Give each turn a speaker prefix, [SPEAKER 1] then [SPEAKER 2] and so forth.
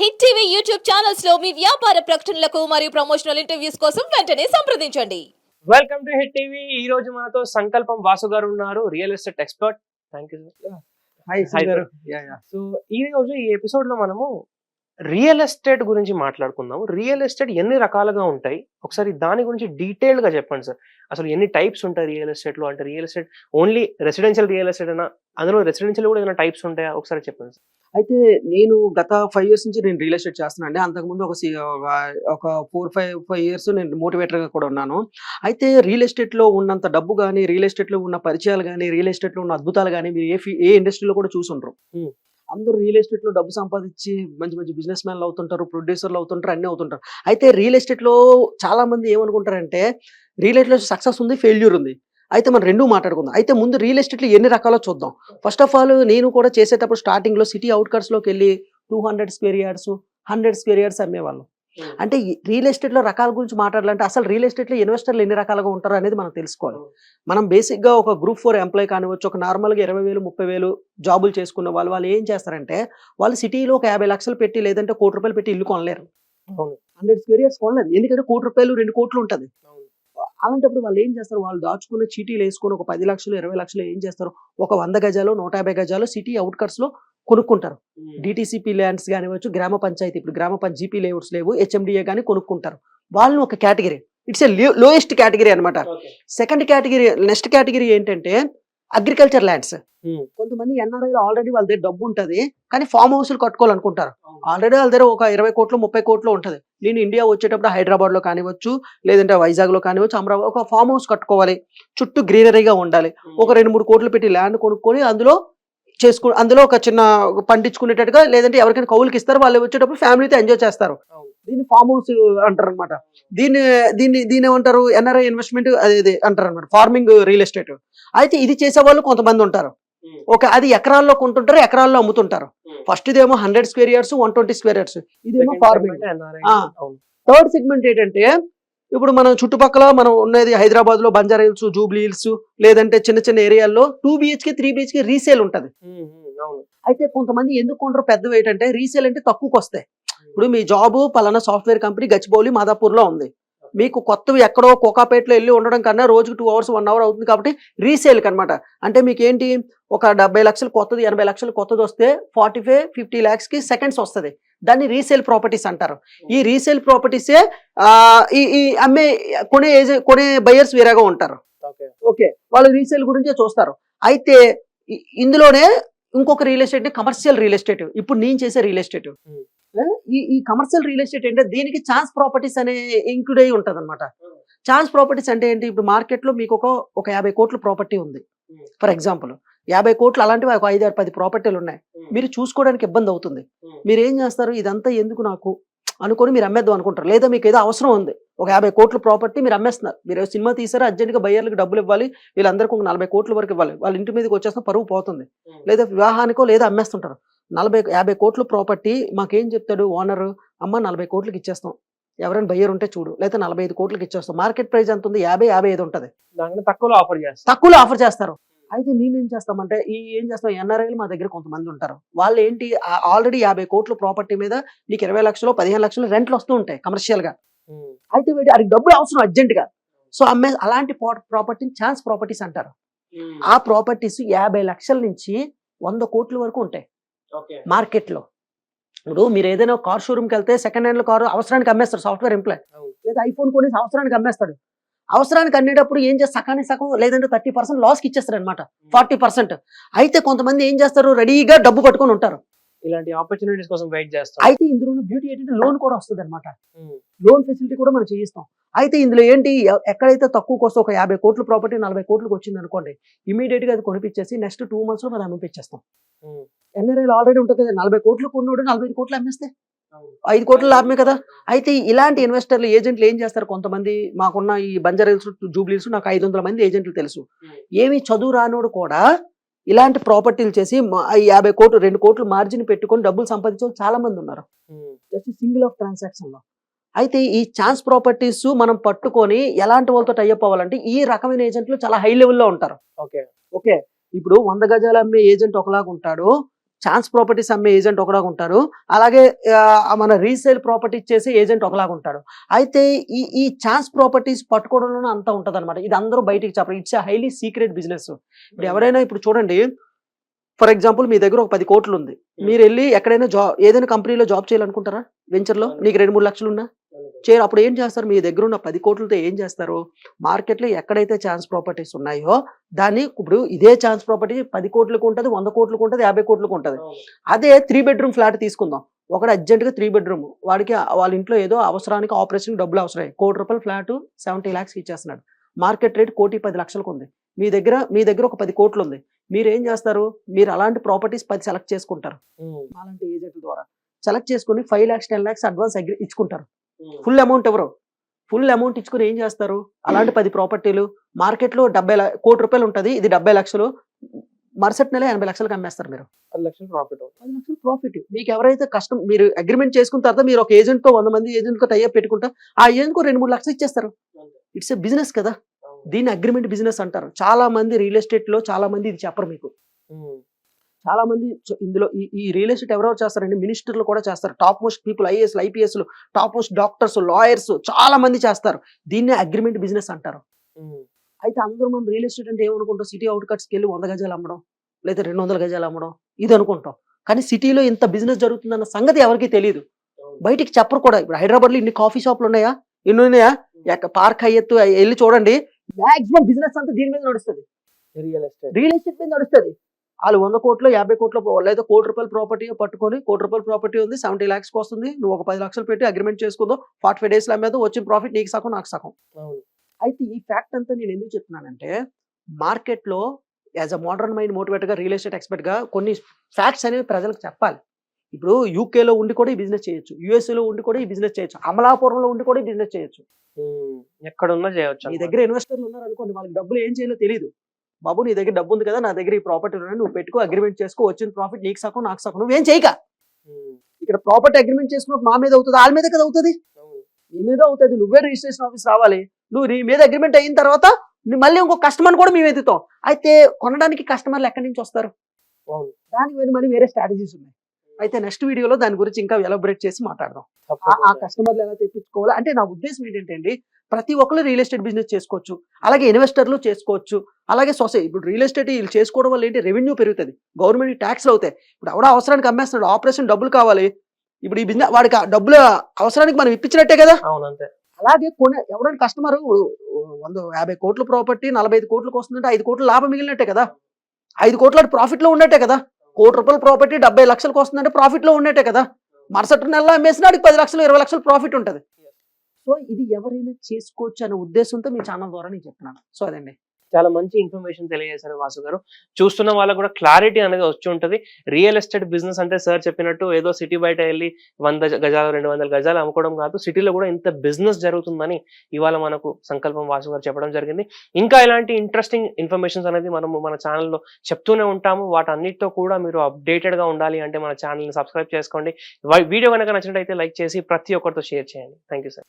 [SPEAKER 1] Hit TV YouTube ఛానల్స్లో మీ వ్యాపార ప్రకటనలకు మరియు ప్రమోషనల్ ఇంటర్వ్యూస్ కోసం వెంటనే సంప్రదించండి.
[SPEAKER 2] వెల్కమ్ టు హిట్ టీవీ ఈ రోజు మనతో సంకల్పం వాసు గారు ఉన్నారు real estate expert thank you
[SPEAKER 3] hi
[SPEAKER 2] so ఈ రోజు ఈ ఎపిసోడ్లో మనము రియల్ ఎస్టేట్ గురించి మాట్లాడుకుందాం రియల్ ఎస్టేట్ ఎన్ని రకాలుగా ఉంటాయి? ఒకసారి దాని గురించి డీటెయిల్గా చెప్పండి సార్. అసలు ఎన్ని టైప్స్ ఉంటాయి రియల్ ఎస్టేట్లో అంటే real estate only residential real estate అయినా అందులో రెసిడెన్షియల్ కూడా ఏమైనా టైప్స్ ఉంటాయా? ఒకసారి చెప్పండి సార్.
[SPEAKER 3] అయితే నేను గత ఫైవ్ ఇయర్స్ నుంచి నేను రియల్ ఎస్టేట్ చేస్తున్నాను అండి. అంతకుముందు ఒక ఒక ఫోర్ ఫైవ్ ఫైవ్ ఇయర్స్ నేను మోటివేటర్గా కూడా ఉన్నాను. అయితే రియల్ ఎస్టేట్లో ఉన్నంత డబ్బు కానీ రియల్ ఎస్టేట్లో ఉన్న పరిచయాలు కానీ రియల్ ఎస్టేట్లో ఉన్న అద్భుతాలు కానీ మీరు ఏ ఏ ఇండస్ట్రీలో కూడా చూసుంటారు. అందరూ రియల్ ఎస్టేట్లో డబ్బు సంపాదించి మంచి మంచి బిజినెస్ మ్యాన్లు అవుతుంటారు ప్రొడ్యూసర్లు అవుతుంటారు అన్ని అవుతుంటారు. అయితే రియల్ ఎస్టేట్లో చాలా మంది ఏమనుకుంటారంటే రియల్ ఎస్టేట్లో సక్సెస్ ఉంది ఫెయిల్యూర్ ఉంది. అయితే మనం రెండు మాట్లాడుకుందాం. అయితే ముందు రియల్ ఎస్టేట్లో ఎన్ని రకాలో చూద్దాం. ఫస్ట్ ఆఫ్ ఆల్ నేను కూడా చేసేటప్పుడు స్టార్టింగ్లో సిటీ అవుట్కట్స్లోకి వెళ్ళి two hundred square yards hundred square yards అమ్మేవాళ్ళం. అంటే రియల్ ఎస్టేట్లో రకాల గురించి మాట్లాడాలంటే అసలు రియల్ ఎస్టేట్లో ఇన్వెస్టర్లు ఎన్ని రకాలుగా ఉంటారు అనేది మనం తెలుసుకోవాలి. మనం బేసిక్గా ఒక గ్రూప్ ఫోర్ ఎంప్లాయ్ కానివచ్చు ఒక నార్మల్గా ఇరవై వేలు ముప్పై వేలు జాబులు చేసుకున్న వాళ్ళు వాళ్ళు ఏం చేస్తారంటే వాళ్ళు సిటీలో ఒక యాభై లక్షలు పెట్టి లేదంటే కోటి రూపాయలు పెట్టి ఇల్లు కొనలేరు. హండ్రెడ్ స్క్వేర్ యార్డ్స్ కొనలేదు. ఎందుకంటే కోటి రూపాయలు రెండు కోట్లు ఉంటుంది. అలాంటప్పుడు వాళ్ళు ఏం చేస్తారు? వాళ్ళు దాచుకున్న చీటీలు వేసుకొని ఒక పది లక్షలు ఇరవై లక్షలు ఏం చేస్తారు? ఒక వంద గజాలు నూట యాభై గజాలు సిటీ అవుట్కట్స్లో కొనుక్కుంటారు. డిటిసిపి ల్యాండ్స్ కానివచ్చు గ్రామ పంచాయతీ ఇప్పుడు గ్రామ పంచాయతీ జీపీ లేఅవుట్స్ లేవు హెచ్ఎండిఏ కానీ కొనుక్కుంటారు. వాళ్ళని ఒక category it's a lowest category అన్నమాట. సెకండ్ కేటగిరీ నెక్స్ట్ కేటగిరీ ఏంటంటే అగ్రికల్చర్ ల్యాండ్స్. కొంతమంది ఎన్ఆర్ఐలో ఆల్రెడీ వాళ్ళ దగ్గర డబ్బు ఉంటది కానీ ఫామ్ హౌస్లు కట్టుకోవాలనుకుంటారు. ఆల్రెడీ వాళ్ళ దగ్గర ఒక ఇరవై కోట్లు ముప్పై కోట్లు ఉంటది. నేను ఇండియా వచ్చేటప్పుడు హైదరాబాద్లో కానివచ్చు లేదంటే వైజాగ్లో కానివచ్చు అమరావతి ఒక ఫామ్ హౌస్ కట్టుకోవాలి. చుట్టూ గ్రీనరీగా ఉండాలి. ఒక రెండు మూడు కోట్లు పెట్టి ల్యాండ్ కొనుక్కొని అందులో చేసుకు అందులో ఒక చిన్న ఒక పండించుకునేటట్టుగా లేదంటే ఎవరికైనా కౌలుకి ఇస్తారు వాళ్ళు వచ్చేటప్పుడు ఫ్యామిలీతో ఎంజాయ్ చేస్తారు. దీన్ని ఫామ్ హౌస్ అంటారు అనమాట దీన్ని దీన్ని దీన్ని ఏమంటారు? ఎన్ఆర్ఐ ఇన్వెస్ట్మెంట్ అది అంటారు అనమాట ఫార్మింగ్ రియల్ ఎస్టేట్. అయితే ఇది చేసే వాళ్ళు కొంతమంది ఉంటారు. ఓకే అది ఎకరాల్లో కొంటుంటారు ఎకరాల్లో అమ్ముతుంటారు. ఫస్ట్ ఇదేమో hundred square yards one twenty square yards ఇదేమో ఫార్మింగ్. థర్డ్ సెగ్మెంట్ ఏంటంటే ఇప్పుడు మనం చుట్టుపక్కల మనం ఉన్నది హైదరాబాద్లో బంజారా హిల్స్ జూబ్లీ హిల్స్ లేదంటే చిన్న చిన్న ఏరియాల్లో two BHK three BHK resale ఉంటది. అయితే కొంతమంది ఎందుకు కొంటారు పెద్దవి ఏంటంటే రీసేల్ అంటే తక్కువకి వస్తాయి. ఇప్పుడు మీ జాబ్ పలానా సాఫ్ట్వేర్ కంపెనీ గచ్చిబౌలి మాదాపూర్లో ఉంది. మీకు కొత్తవి ఎక్కడో కోకాపేటలో వెళ్ళి ఉండడం కన్నా రోజుకి టూ అవర్స్ వన్ అవర్ అవుతుంది కాబట్టి రీసేల్ కనమాట అంటే మీకు ఏంటి ఒక డెబ్బై లక్షలు కొత్తది ఎనభై లక్షలు కొత్తది వస్తే ఫార్టీ ఫైవ్ ఫిఫ్టీ ల్యాక్స్కి సెకండ్స్ వస్తుంది. దాన్ని రీసేల్ ప్రాపర్టీస్ అంటారు. ఈ రీసేల్ ప్రాపర్టీసే ఈ ఈ అమ్మే కొనే కొనే బయర్స్ వేరేగా ఉంటారు.
[SPEAKER 2] ఓకే.
[SPEAKER 3] వాళ్ళు రీసేల్ గురించే చూస్తారు. అయితే ఇందులోనే ఇంకొక real estate commercial real estate ఇప్పుడు నేను చేసే రియల్ ఎస్టేట్
[SPEAKER 2] Hmm.
[SPEAKER 3] ఈ ఈ కమర్షియల్ రియల్ ఎస్టేట్ అంటే దీనికి ఛాన్స్ ప్రాపర్టీస్ అనే ఇంక్లూడ్ అయి ఉంటది అనమాట
[SPEAKER 2] Hmm.
[SPEAKER 3] ఛాన్స్ ప్రాపర్టీస్ అంటే ఏంటి? ఇప్పుడు మార్కెట్లో మీకు ఒక ఒక యాభై కోట్ల ప్రాపర్టీ ఉంది.
[SPEAKER 2] Hmm.
[SPEAKER 3] ఫర్ ఎగ్జాంపుల్ యాభై కోట్లు అలాంటివి ఒక ఐదు ఆరు పది ప్రాపర్టీలు ఉన్నాయి. మీరు చూసుకోవడానికి ఇబ్బంది అవుతుంది. మీరు ఏం చేస్తారు? ఇదంతా ఎందుకు నాకు? అనుకొని మీరు అమ్మేద్దాం అనుకుంటారు. లేదా మీకు ఏదో అవసరం ఉంది. ఒక యాభై కోట్ల ప్రాపర్టీ మీరు అమ్మేస్తున్నారు. మీరు సినిమా తీసారు? అర్జెంట్గా బయ్యర్లకు డబ్బులు ఇవ్వాలి. వీళ్ళందరికీ ఒక నలభై కోట్ల వరకు ఇవ్వాలి. వాళ్ళ ఇంటి మీదకి వచ్చేస్తే పరువు పోతుంది. లేదా వివాహానికో లేదా అమ్మేస్తుంటారు. నలభై యాభై కోట్ల ప్రాపర్టీ మాకేం చెప్తాడు ఓనర్ అమ్మ నలభై కోట్లకి ఇచ్చేస్తాం. ఎవరైనా బయ్యర్ ఉంటే చూడు. లేదా నలభై ఐదు కోట్లకి ఇచ్చేస్తాం. మార్కెట్ ప్రైస్ ఎంత ఉంది? యాభై యాభై ఐదు ఉంటుంది.
[SPEAKER 2] తక్కువలో ఆఫర్ చేస్తారు.
[SPEAKER 3] తక్కువలో ఆఫర్ చేస్తారు. అయితే మేము ఏం చేస్తామంటే ఈ ఏం చేస్తాం ఎన్ఆర్ఐలు మా దగ్గర కొంతమంది ఉంటారు. వాళ్ళు ఏంటి ఆల్రెడీ యాభై కోట్ల ప్రాపర్టీ మీద నీకు ఇరవై లక్షలు పదిహేను లక్షలు రెంట్లు వస్తూ ఉంటాయి కమర్షియల్గా అయితే వీటి అది డబ్బులు అవసరం అర్జెంట్గా సో అమ్మే అలాంటి ప్రాపర్టీని ఛాన్స్ ప్రాపర్టీస్ అంటారు. ఆ ప్రాపర్టీస్ యాభై లక్షల నుంచి వంద కోట్ల వరకు ఉంటాయి. మార్కెట్లో ఇప్పుడు మీరు ఏదైనా కార్ షోరూమ్కి వెళ్తే సెకండ్ హ్యాండ్ కారు అవసరానికి అమ్మేస్తారు సాఫ్ట్వేర్ ఎంప్లాయ్. లేదా ఐఫోన్ కొనేసి అవసరానికి అమ్మేస్తాడు. అవసరానికి అమ్మేటప్పుడు ఏం చేస్తారు సకానికి సగం లేదంటే థర్టీ పర్సెంట్ లాస్కి ఇచ్చేస్తారు అనమాట ఫార్టీ పర్సెంట్. అయితే కొంతమంది ఏం చేస్తారు? రెడీగా డబ్బు కట్టుకొని ఉంటారు.
[SPEAKER 2] ఇలాంటి ఆపర్చునిటీస్ కోసం వెయిట్ చేస్తాం
[SPEAKER 3] అయితే ఇందులో బ్యూటీ ఏంటంటే లోన్ కూడా వస్తుంది అనమాట లోన్ ఫెసిలిటీ కూడా మనం చేయిస్తాం. అయితే ఇందులో ఏంటి? ఎక్కడైతే తక్కువకి వస్తే ఒక యాభై కోట్ల ప్రాపర్టీ నలభై కోట్లకు వచ్చింది అనుకోండి ఇమీడియట్గా అది కొనిపించేసి నెక్స్ట్ టూ మంత్స్లో మనం అమ్మిపించేస్తాం ఎన్ఆర్ఐలు ఆల్రెడీ ఉంటుంది? కదా నలభై కోట్లు కొన్నోడు నలభై కోట్లు అమ్మేస్తే ఐదు కోట్ల లాభమే కదా? అయితే ఇలాంటి ఇన్వెస్టర్లు ఏజెంట్లు ఏం చేస్తారు కొంతమంది? మాకున్న ఈ బంజారా హిల్స్ జూబ్లీస్ నాకు ఐదు వందల మంది ఏజెంట్లు తెలుసు. ఏమి చదువు రానోడు కూడా ఇలాంటి ప్రాపర్టీలు చేసి యాభై కోట్లు రెండు కోట్లు మార్జిన్ పెట్టుకొని డబ్బులు సంపాదించే వాళ్ళు చాలా మంది ఉన్నారు జస్ట్ సింగిల్ ఆఫ్ ట్రాన్సాక్షన్లో అయితే ఈ ఛాన్స్ ప్రాపర్టీస్ మనం పట్టుకొని ఎలాంటి వాళ్ళతో టైఅప్ అవ్వాలంటే ఈ రకమైన ఏజెంట్లు చాలా హై లెవెల్లో ఉంటారు.
[SPEAKER 2] ఓకే.
[SPEAKER 3] ఓకే. ఇప్పుడు వంద గజాలు అమ్మే ఏజెంట్ ఒకలాగా ఉంటాడు. ఛాన్స్ ప్రాపర్టీస్ అమ్మే ఏజెంట్ ఒకలాగా ఉంటారు. అలాగే మన రీసేల్ ప్రాపర్టీ చేసే ఏజెంట్ ఒకలాగా ఉంటాడు అయితే ఈ ఈ ఛాన్స్ ప్రాపర్టీస్ పట్టుకోవడంలోనే అంతా ఉంటుంది అనమాట ఇది అందరూ బయటికి చెప్పరు. ఇట్స్ హైలీ సీక్రెట్ బిజినెస్ ఇప్పుడు ఎవరైనా ఇప్పుడు చూడండి ఫర్ ఎగ్జాంపుల్ మీ దగ్గర ఒక పది కోట్లు ఉంది మీరు వెళ్ళి ఎక్కడైనా జాబ్ ఏదైనా కంపెనీలో జాబ్ చేయాలనుకుంటారా? వెంచర్లో నీకు రెండు మూడు లక్షలు ఉన్నా చేయరు అప్పుడు ఏం చేస్తారు? మీ దగ్గర ఉన్న పది కోట్లతో ఏం చేస్తారు? మార్కెట్లో ఎక్కడైతే ఛాన్స్ ప్రాపర్టీస్ ఉన్నాయో దాన్ని ఇప్పుడు ఇదే ఛాన్స్ ప్రాపర్టీ పది కోట్లకు ఉంటుంది వంద కోట్లకు ఉంటుంది యాభై కోట్లకు ఉంటుంది. అదే త్రీ బెడ్రూమ్ ఫ్లాట్ తీసుకుందాం. ఒకడు అర్జెంట్గా త్రీ బెడ్రూమ్ వాడికి వాళ్ళ ఇంట్లో ఏదో అవసరానికి ఆపరేషన్ డబ్బులు అవసరం కోటి రూపాయల ఫ్లాట్ సెవెంటీ ల్యాక్స్ ఇచ్చేస్తున్నాడు. మార్కెట్ రేట్ కోటి పది లక్షలకు ఉంది. మీ దగ్గర మీ దగ్గర ఒక పది కోట్లు ఉంది. మీరు ఏం చేస్తారు? మీరు అలాంటి ప్రాపర్టీస్ పది సెలెక్ట్ చేసుకుంటారు. అలాంటి ఏజెంట్ల ద్వారా సెలెక్ట్ చేసుకుని five lakhs ten lakhs advance agree ఇచ్చుకుంటారు. Full amount ఎవరు? ఫుల్ అమౌంట్ ఇచ్చుకుని ఏం చేస్తారు? అలాంటి పది ప్రాపర్టీలు మార్కెట్లో డెబ్బై ల- కోటి రూపాయలు ఉంటుంది. ఇది డెబ్బై లక్షలు. మరుసటి నెల ఎనభై లక్షలకు అమ్మేస్తారు మీరు.
[SPEAKER 2] పది లక్షలు ప్రాఫిట్
[SPEAKER 3] పది లక్షలు ప్రాఫిట్ మీకు ఎవరైతే కష్టం మీరు అగ్రిమెంట్ చేసుకున్న తర్వాత మీరు ఒక ఏజెంట్తో వంద మంది ఏజెంట్తో టైప్ పెట్టుకుంటా ఆ ఏజెంట్కు రెండు మూడు లక్షలు ఇచ్చేస్తారు. ఇట్స్ ఎ బిజినెస్ కదా. దీన్ని అగ్రిమెంట్ బిజినెస్ అంటారు. చాలా మంది రియల్ ఎస్టేట్లో చాలా మంది ఇది చెప్పరు మీకు. చాలా మంది ఇందులో ఈ ఈ రియల్ ఎస్టేట్ ఎవరెవరు చేస్తారండి? మినిస్టర్లు కూడా చేస్తారు. టాప్ మోస్ట్ పీపుల్ ఐఏఎస్ ఐపీఎస్లు టాప్ మోస్ట్ డాక్టర్స్ లాయర్స్ చాలా మంది చేస్తారు. దీన్నే అగ్రిమెంట్ బిజినెస్ అంటారు. అయితే అందరూ మనం రియల్ ఎస్టేట్ అంటే ఏమనుకుంటాం? సిటీ అవుట్కట్స్కి వెళ్ళి వంద గజాలు అమ్మడం లేదా రెండు వందల గజాలు అమ్మడం ఇది అనుకుంటాం. కానీ సిటీలో ఇంత బిజినెస్ జరుగుతుందన్న సంగతి ఎవరికీ తెలియదు బయటికి చెప్పరు కూడా. ఇప్పుడు హైదరాబాద్లో ఇన్ని కాఫీ షాపులు ఉన్నాయా? ఎన్ని ఉన్నాయా? పార్క్ అయ్యెత్తు అయ్యి వెళ్ళి చూడండి. మాక్సిమం బిజినెస్ అంతా దీని మీద నడుస్తుంది.
[SPEAKER 2] Real estate.
[SPEAKER 3] రియల్ ఎస్టేట్ మీద నడుస్తుంది. వాళ్ళు వంద కోట్లు యాభై కోట్ల లేదా కోటి రూపాయల ప్రాపర్టీ పట్టుకొని కోటి రూపాయల ప్రాపర్టీ ఉంది సెవెంటీ ల్యాక్స్కి వస్తుంది. నువ్వు ఒక పది లక్షలు పెట్టి అగ్రిమెంట్ చేసుకుందో ఫార్టీ ఫైవ్ డేస్లో అమ్మేదో వచ్చిన ప్రాఫిట్ నీకు సగం నాకు సగం. అయితే ఈ ఫ్యాక్ట్ అంతా నేను ఎందుకు చెప్తున్నానంటే మార్కెట్లో యాజ్ అ మోడర్న్ మైండ్ మోటివేట్గా రియల్ ఎస్టేట్ ఎక్స్పర్ట్గా కొన్ని ఫ్యాక్ట్స్ అనేవి ప్రజలకు చెప్పాలి. ఇప్పుడు యూకేలో ఉండి కూడా ఈ బిజినెస్ చేయొచ్చు యూఎస్ఏలో ఉండి కూడా ఈ బిజినెస్ చేయొచ్చు అమలాపురంలో ఉండి కూడా ఈ బిజినెస్ చేయొచ్చు.
[SPEAKER 2] ఎక్కడున్నా చేయొచ్చు అన్నమాట.
[SPEAKER 3] దగ్గర ఇన్వెస్టర్లు ఉన్నారు అనుకోండి వాళ్ళకి డబ్బులు ఏం చేయాలో తెలియదు బాబు నీ దగ్గర డబ్బు ఉంది కదా నా దగ్గర ఈ ప్రాపర్టీ ఉన్నాయి నువ్వు పెట్టుకో అగ్రిమెంట్ చేసుకో వచ్చిన ప్రాఫిట్ నీకు సగం నాకు సగం. నువ్వేం చేయక? ఇక్కడ ప్రాపర్టీ అగ్రిమెంట్ చేసుకున్నప్పుడు మా మీద అవుతుంది? వాళ్ళ మీద కదా అవుతుంది. నీ మీద అవుతుంది. నువ్వే రిజిస్ట్రేషన్ ఆఫీస్ రావాలి. నువ్వు నీ మీద అగ్రిమెంట్ అయిన తర్వాత మళ్ళీ ఇంకో కస్టమర్ కూడా మేము ఎదుగుతాం. అయితే కొనడానికి కస్టమర్లు ఎక్కడి నుంచి వస్తారు. దానికి వేరే మళ్ళీ వేరే స్ట్రాటజీస్ ఉన్నాయి. అయితే నెక్స్ట్ వీడియోలో దాని గురించి ఇంకా ఎలబరేట్ చేసి మాట్లాడదాం. ఆ-. కస్టమర్లు ఎలా తెప్పించుకోవాలి? అంటే నా ఉద్దేశం ఏంటంటే ప్రతి ఒక్కరు రియల్ ఎస్టేట్ బిజినెస్ చేసుకోవచ్చు. అలాగే ఇన్వెస్టర్లు చేసుకోవచ్చు. అలాగే సొసైటీ ఇప్పుడు రియల్ ఎస్టేట్ వీళ్ళు చేసుకోవడం వల్ల ఏంటి? రెవెన్యూ పెరుగుతుంది. గవర్నమెంట్ ట్యాక్స్లు అవుతాయి. ఇప్పుడు ఎవడో అవసరానికి అమ్మేస్తున్నాడు ఆపరేషన్ డబ్బులు కావాలి. ఇప్పుడు ఈ బిజినెస్ వాడికి డబ్బులు అవసరానికి మనం ఇప్పించినట్టే కదా? అలాగే కొనే ఎవరైనా కస్టమర్ వంద యాభై కోట్ల ప్రాపర్టీ నలభై ఐదు కోట్లకు వస్తుందంటే ఐదు కోట్ల లాభం మిగిలినట్టే కదా? ఐదు కోట్ల ప్రాఫిట్లో ఉన్నట్టే కదా? కోటి రూపాయల ప్రాపర్టీ డెబ్బై లక్షలకు వస్తుందంటే ప్రాఫిట్లో ఉన్నట్టే కదా? మరుసటి నెలలో అమ్మేసిన వాడికి పది లక్షలు ఇరవై లక్షలు ప్రాఫిట్ ఉంటుంది. సో ఇది ఎవరైనా చేసుకోవచ్చు అనే ఉద్దేశంతో మీ ఛానల్ ద్వారా నేను చెప్తున్నాను. సో అదండి.
[SPEAKER 2] చాలా మంచి ఇన్ఫర్మేషన్ తెలియజేశారు వాసు గారు. చూస్తున్న వాళ్ళకు కూడా క్లారిటీ అనేది వచ్చి ఉంటుంది. రియల్ ఎస్టేట్ బిజినెస్ అంటే సార్ చెప్పినట్టు ఏదో సిటీ బయట వెళ్ళి వంద గజాలు రెండు వందల గజాలు అమ్ముకోవడం కాదు. సిటీలో కూడా ఇంత బిజినెస్ జరుగుతుందని ఇవాళ మనకు సంకల్పం వాసు గారు చెప్పడం జరిగింది. ఇంకా ఇలాంటి ఇంట్రెస్టింగ్ ఇన్ఫర్మేషన్స్ అనేది మనము మన ఛానల్లో చెప్తూనే ఉంటాము. వాటన్నిటితో కూడా మీరు అప్డేటెడ్గా గా ఉండాలి అంటే మన ఛానల్ని సబ్స్క్రైబ్ చేసుకోండి. వీడియో కనుక నచ్చినట్టయితే లైక్ చేసి ప్రతి ఒక్కరితో షేర్ చేయండి. Thank you sir.